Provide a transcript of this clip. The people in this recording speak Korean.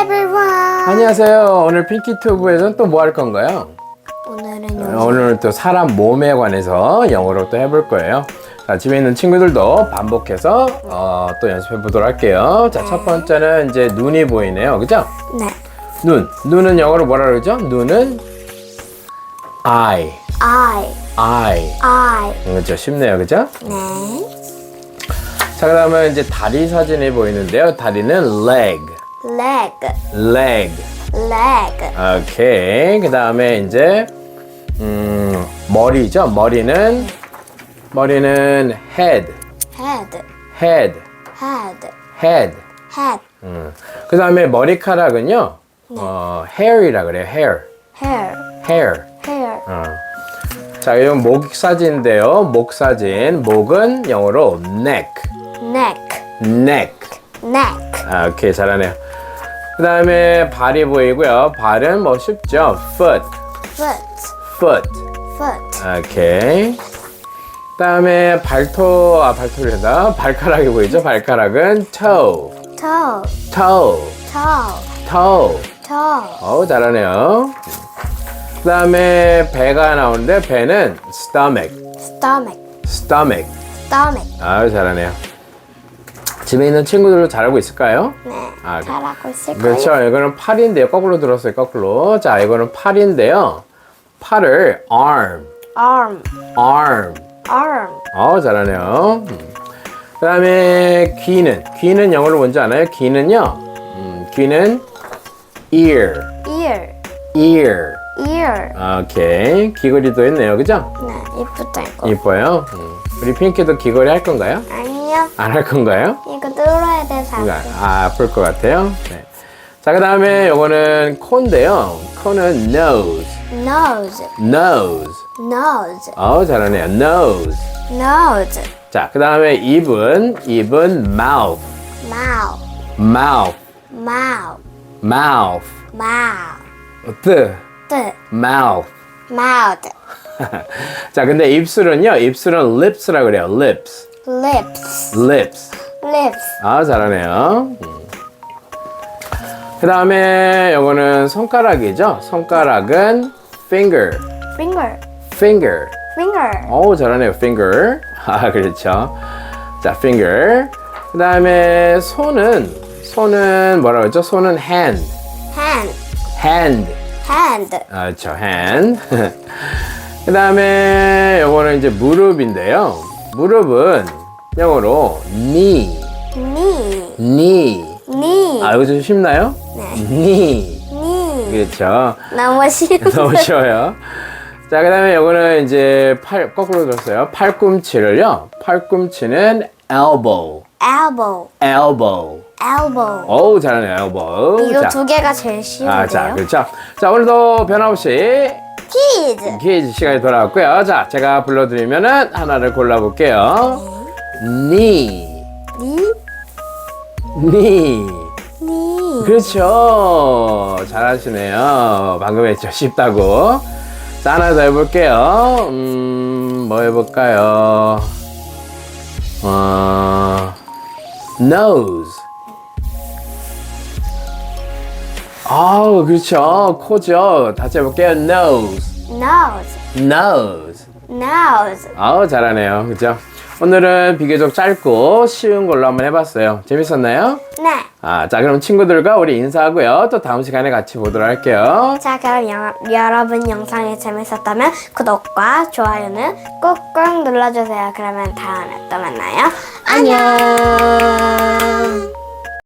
everyone. 안녕하세요. 오늘 핑키튜브에서는 또 뭐 할 건가요? 오늘은 어, 오늘은 또 사람 몸에 관해서 영어로 또 해볼 거예요. 자, 집에 있는 친구들도 반복해서 어, 또 연습해 보도록 할게요. 자, 첫 번째는 이제 눈이 보이네요. 그죠? 네. 눈. 눈은 영어로 뭐라 그러죠? 눈은 eye. I, eye. I. 그렇죠. 쉽네요. 그죠? 네. 자, 그 다음에 이제 다리 사진이 보이는데요. 다리는 leg. Leg, leg. leg. 오케이. 그 다음에 이제, 음, 머리죠. 머리는, 머리는 head, Head, head, head, head. head. 음. 그 다음에 머리카락은요, 어, hair이라 그래요. hair, Hair, hair. hair. 어. 자, 이건 목 사진인데요. 목 사진. 목은 영어로 neck, Neck, neck. neck. 아, 오케이. 잘하네요. 그 다음에 발이 보이고요. 발은 뭐 쉽죠. foot, Foot, foot. foot. 오케이. 그 다음에 발토 아 발토리다 발가락이 보이죠? 발가락은 toe, Toe, toe, toe, toe. toe. 어우 잘하네요. 그 다음에 배가 나오는데 배는 stomach, Stomach, stomach. stomach. 아유 잘하네요. 집에 있는 친구들도 잘하고 있을까요? 네. 아, 잘하고 있을 거예요. 그렇죠. 이거는 팔인데요. 거꾸로 들었어요. 거꾸로. 자, 이거는 팔인데요. 팔을 arm, Arm, arm. arm. 어, 잘하네요. 그 다음에 귀는, 귀는 영어로 뭔지 아나요? 귀는요, 음, 귀는 ear, Ear, ear. ear. 오케이. 귀걸이도 있네요. 그죠? 네, 이쁘다 이거. 이뻐요. 음. 우리 핑키도 귀걸이 할 건가요? 아니요. 안 할 건가요? 이거 뚫어야 돼서. 이거 아, 아플 것 같아요. 네. 자, 그 다음에 요거는 코인데요. 코는 nose, Nose, nose. nose, 어, 잘하네요. nose. nose. 자, 그 다음에 입은, 입은 mouth, Mouth, mouth, mouth, mouth. mouth. the The mouth. mouth. 자, 근데 입술은요. 입술은 lips라 그래요. lips. Lips, lips. Lips. 아, 잘하네요. 그 다음에 요거는 손가락이죠. 손가락은 finger. Finger, finger. finger. 오, 잘하네요. finger. 아, 그렇죠. 자, finger. 그 다음에 손은 손은 뭐라 그러죠? 손은 hand. Hand, hand. hand. 아, 그렇죠. hand. 그 다음에 요거는 이제 무릎인데요. 무릎은 영어로 knee. Knee, knee. knee, 아, 이거 좀 쉽나요? knee. knee. 그렇죠. 너무 쉬운. 너무 쉬워요. 자, 그 다음에 요거는 이제 팔, 거꾸로 들었어요. 팔꿈치를요. 팔꿈치는 elbow. Elbow, elbow. elbow. 어우, 잘하네요. elbow. 이거 자, 두 개가 제일 쉬운데요. 아, 자, 그렇죠. 자, 오늘도 변함없이 Kids. 퀴즈 시간이 돌아왔고요. 자, 제가 불러드리면은 하나를 골라볼게요. Knee. knee, knee. knee. 그렇죠. 잘하시네요. 방금 했죠. 쉽다고. 자, 하나 더 해볼게요. 음, 뭐 해볼까요? 어, nose. 아우, 그렇죠. 코죠. 다시 해볼게요. nose. Nose, nose. nose. 아우, 잘하네요. 그죠? 오늘은 비교적 짧고 쉬운 걸로 한번 해봤어요. 재밌었나요? 네. 아, 자, 그럼 친구들과 우리 인사하고요. 또 다음 시간에 같이 보도록 할게요. 자, 그럼 여, 여러분 영상이 재밌었다면 구독과 좋아요는 꾹꾹 눌러주세요. 그러면 다음에 또 만나요. 안녕.